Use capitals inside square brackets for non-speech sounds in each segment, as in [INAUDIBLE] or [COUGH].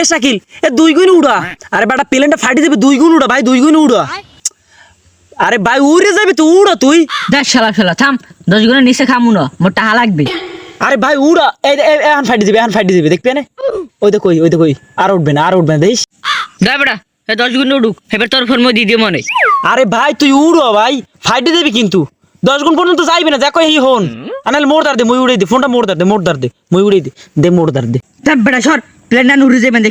এ শাকিল এ দুই গুণ উড়া। আরে বেটা প্লেনটা ফাটি দেবে দুই গুণ উড়া ভাই দুই গুণ উড়া। আরে ভাই উড়ে যাবি তুই উড়া তুই। দেখ শালা শালা থাম দশ গুণের নিচে খামু না মোর টাকা লাগবে। আরে ভাই উড়া এই এখন ফাটি দিবে এখন ফাটি দিবে দেখবি না ওই দেখো ওই দেখো আর উঠবে না আর উঠবে না দেখিস? দা বেটা এ দশ গুণ উঠুক এবার তোর ফোন দিয়ে দিও মনে। আরে ভাই তুই উড়ো ভাই ফাইটে দেবি কিন্তু। দশ গুণ পর্যন্ত যাইবি না দেখো এই হন। আনালে মোড় দার দে মই উড়ে দে ফোনটা মোড় দার দে মোড় দার দে মই উড়ে দে দে মোড় দার দে। দেখ বেটা সর। প্লেনটা নুরে যাবেন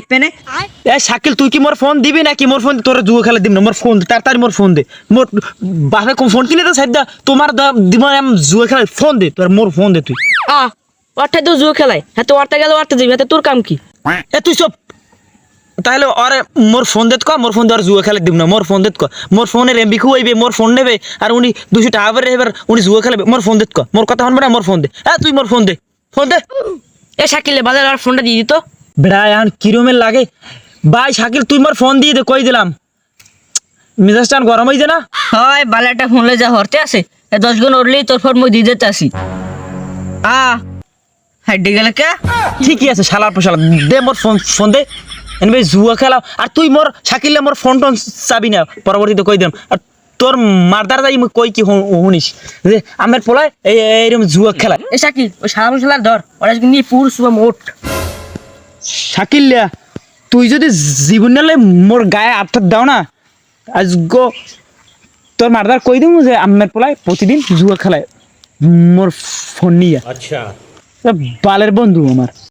এ শাকিল তুই কি মোর ফোন দিবি নাকি মোর ফোন তোর জুয়া খেলা দিবি না মোর ফোন দে, তাড়াতাড়ি মোর ফোন দে মোর বাপে কোন ফোন কিনে তো সাইড দা তোমার দা- দিব আমি জুয়া খেলা ফোন দে তোর মোর ফোন দে তুই আ ওরটা তো জুয়ো খেলায় হ্যাঁ তো গেলে যাবি হাতে তোর কাম কি এ তুই সব তাহলে আরে মোর ফোন দেত ক মোর ফোন আর জুয়া খেলা দিব না মোর ফোন দেত ক মোর ফোনের এমবি খুয়াইবে মোর ফোন নেবে আর উনি দুশো টাকা করে এবার উনি জুয়া খেলাবে মোর ফোন দেত ক মোর কথা শুনবে না মোর ফোন দে হ্যাঁ তুই মোর ফোন দে ফোন দে এ শাকিলে বাজার আর ফোনটা দিয়ে দিত বেড়া এখন কিরমের লাগে? ভাই শাকিল তুই মোর ফোন দিয়ে দে কই দিলাম? মেজাজটা গরম হয়েছে না? হয় বালাটা ফোনলে যা হরতে আছে। এ দশ গুণ উঠলেই তোর ফোন মই দিয়ে দিতে আসি আ হাইডে গেলে কে? ঠিকই আছে শালার পোশালা। দে মোর ফোন ফোন দে। এনবে জুয়া খেলা। আর তুই মোর শাকিলে মোর ফোন টোন চাবি না পরবর্তীতে কই দিলাম আর তোর মারদার যাই মই কই কি শুনিস যে আমার পোলায় এই এইরকম জুয়া খেলা। এ শাকিল ওই সারা মশলা ধর ওরা নিয়ে পুরো সুবা মোট শাকিল্লা তুই যদি জীবন নালে মোর গায়ে আটটা দাও না আজ গো তোর মারদার কই দিমু যে আমের পোলায় প্রতিদিন জুয়া খেলায় মোর ফোন নিয়ে আচ্ছা। বালের বন্ধু আমার [LAUGHS]